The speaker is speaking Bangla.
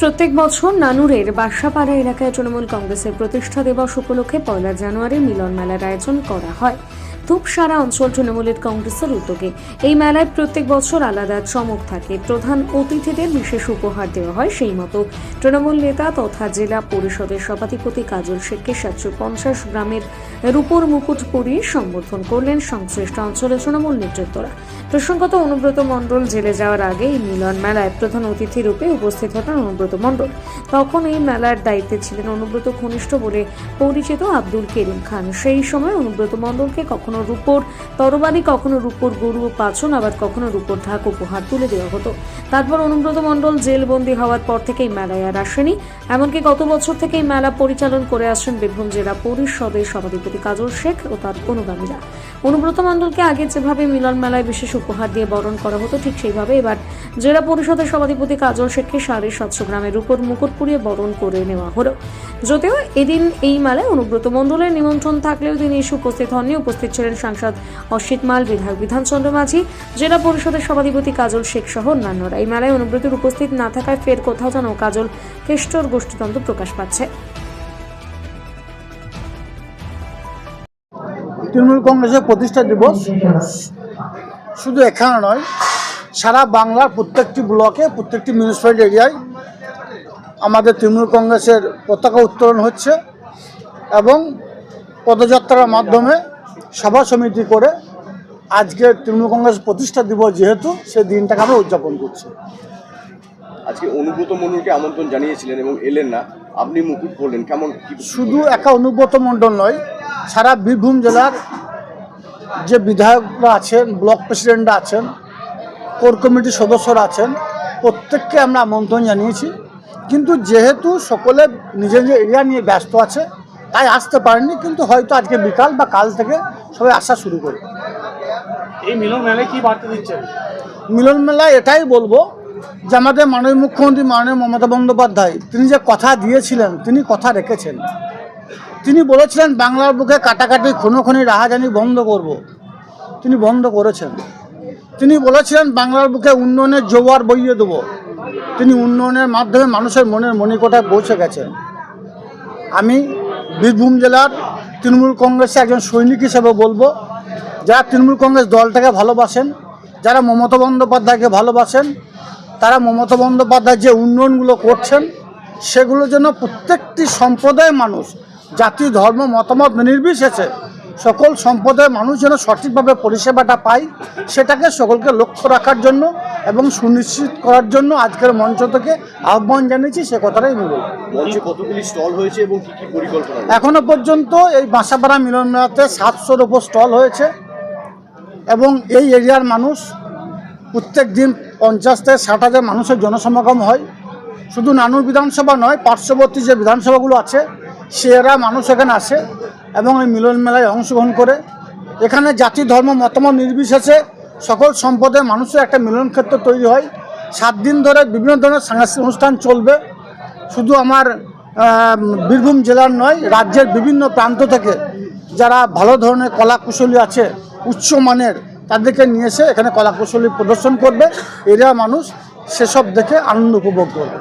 প্রত্যেক বছর নানুরের বাসাপাড়া এলাকায় তৃণমূল কংগ্রেসের প্রতিষ্ঠা দিবস উপলক্ষে পয়লা জানুয়ারি মিলন মেলার আয়োজন করা হয়। ধূপসারা অঞ্চল তৃণমূলের কংগ্রেসের উদ্যোগে এই মেলায় প্রত্যেক বছর আলাদা চমক থাকে। প্রধান অতিথিদের বিশেষ উপহার দেওয়া হয় সেই মতো। তৃণমূল নেতা তথা জেলা পরিষদের সভাধিপতি কাজল শেখকে সাতশো পঞ্চাশ গ্রামের রূপর মুকুট পরিয়ে সম্বোধন করলেন সংশ্লিষ্ট অঞ্চলের তৃণমূল নেতৃত্বরা। প্রসঙ্গত, অনুব্রত মণ্ডল জেলে যাওয়ার আগে এই মিলন মেলায় প্রধান অতিথি রূপে উপস্থিত হন অনুব্রত মণ্ডল। তখন এই মেলার দায়িত্বে ছিলেন অনুব্রত ঘনিষ্ঠ বলে পরিচিত আব্দুল করিম খান। সেই সময় অনুব্রত মণ্ডলকে কখনো রূপোর তরবারি, কখনো রূপোর গরু ও পাচন, আবার কখনো রূপোর ঢাক উপহার তুলে দেওয়া হতো। তারপর অনুব্রত মণ্ডল জেলবন্দি হওয়ার পর থেকেই মেলায় আর আসেনি। এমনকি গত বছর থেকেই মেলা পরিচালন করে আসছেন বীরভূম জেলা পরিষদের সভাধিপতি কাজল শেখ ও তার অনুগামীরা। অনুব্রত মণ্ডলকে আগে যেভাবে মিলন মেলায় বিশেষ উপহার দিয়ে বরণ করা হতো, ঠিক সেইভাবে এবার জেলা পরিষদের সভাধিপতি কাজল শেখকে সাড়ে সাতশো গ্রামের উপর মুকুট পুড়িয়ে বরণ করে নেওয়া হলো। যদিও এদিন এই মেলায় অনুব্রত মণ্ডলের নিমন্ত্রণ থাকলেও তিনি এসে উপস্থিত হননি। উপস্থিত ছিলেন সাংসদ অসিত মাল, বিধায়ক বিধানচন্দ্র মাঝি, জেলা পরিষদের সভাধিপতি কাজল শেখ সহ অন্যান্যরা। এই মেলায় অনুব্রতের উপস্থিত না থাকায় ফের কোথাও যেন কাজল কেষ্টর গোষ্ঠীতন্ত্র প্রকাশ পাচ্ছে। তৃণমূল কংগ্রেসের প্রতিষ্ঠা দিবস শুধু এখানে নয়, সারা বাংলার প্রত্যেকটি ব্লকে, প্রত্যেকটি মিউনিসিপ্যালিটি এরিয়ায় আমাদের তৃণমূল কংগ্রেসের পতাকা উত্তোলন হচ্ছে এবং পদযাত্রার মাধ্যমে সভা সমিতি করে আজকে তৃণমূল কংগ্রেস প্রতিষ্ঠা দিবস যেহেতু সেই দিনটাকে আমরা উদযাপন করছি। আজকে অনুব্রত মণ্ডলকে আমন্ত্রণ জানিয়েছিলেন এবং এলেন না। আপনি মুকুট পরলেন। কেমন শুধু একা অনুব্রত মণ্ডল নয় সারা বীরভূম জেলার যে বিধায়করা আছেন ব্লক প্রেসিডেন্টরা আছেন কোর কমিটির সদস্যরা আছেন প্রত্যেককে আমরা আমন্ত্রণ জানিয়েছি। কিন্তু যেহেতু সকলে নিজের নিজের এরিয়া নিয়ে ব্যস্ত আছে তাই আসতে পারেনি কিন্তু হয়তো আজকে বিকাল বা কাল থেকে সবাই আসা শুরু করবে। এই মিলন মেলায় কি বার্তা দিচ্ছেন? মিলন মেলায় এটাই বলব যে আমাদের মাননীয় মুখ্যমন্ত্রী মাননীয় মমতা বন্দ্যোপাধ্যায় তিনি যে কথা দিয়েছিলেন তিনি কথা রেখেছেন। তিনি বলেছিলেন বাংলার বুকে কাটাকাটি খুনোখুনি রাহাজানি বন্ধ করব। তিনি বন্ধ করেছেন। তিনি বলেছিলেন বাংলার বুকে উন্নয়নের জোয়ার বইয়ে দেবো। তিনি উন্নয়নের মাধ্যমে মানুষের মনের মণিকোটায় পৌঁছে গেছেন। আমি বীরভূম জেলার তৃণমূল কংগ্রেসের একজন সৈনিক হিসেবে বলব, যারা তৃণমূল কংগ্রেস দলটাকে ভালোবাসেন, যারা মমতা বন্দ্যোপাধ্যায়কে ভালোবাসেন, তারা মমতা বন্দ্যোপাধ্যায় যে উন্নয়নগুলো করছেন সেগুলো যেন প্রত্যেকটি সম্প্রদায়ের মানুষ, জাতি, ধর্ম, মতামত নির্বিশেষে সকল সম্প্রদায়ের মানুষ যেন সঠিকভাবে পরিষেবাটা পায় সেটাকে সকলকে লক্ষ্য রাখার জন্য এবং সুনিশ্চিত করার জন্য আজকের মঞ্চ থেকে আহ্বান জানিয়েছি সে কথাটাই আমি বলব। কতগুলি স্টল হয়েছে এবং কি কি পরিকল্পনা এখনও পর্যন্ত এই বাসাপাড়া মিলন মেলাতে সাতশোর ওপর স্টল হয়েছে এবং এই এরিয়ার মানুষ প্রত্যেক দিন পঞ্চাশ থেকে ষাট হাজার মানুষের জনসমাগম হয়। শুধু নানুর বিধানসভা নয় পার্শ্ববর্তী যে বিধানসভাগুলো আছে সেরা মানুষ এখানে আসে। এবং এই মিলন মেলায় অংশগ্রহণ করে এখানে জাতি, ধর্ম, মতামত নির্বিশেষে সকল সম্প্রদায়ের মানুষের একটা মিলন ক্ষেত্র তৈরি হয়। সাত দিন ধরে বিভিন্ন ধরনের সাংস্কৃতিক অনুষ্ঠান চলবে। শুধু আমার বীরভূম জেলার নয়, রাজ্যের বিভিন্ন প্রান্ত থেকে যারা ভালো ধরনের কলা কুশলী আছে উচ্চমানের তাদেরকে নিয়ে এসে এখানে কলা কুশলী প্রদর্শন করবে। এরিয়া মানুষ সেসব দেখে আনন্দ উপভোগ করবে।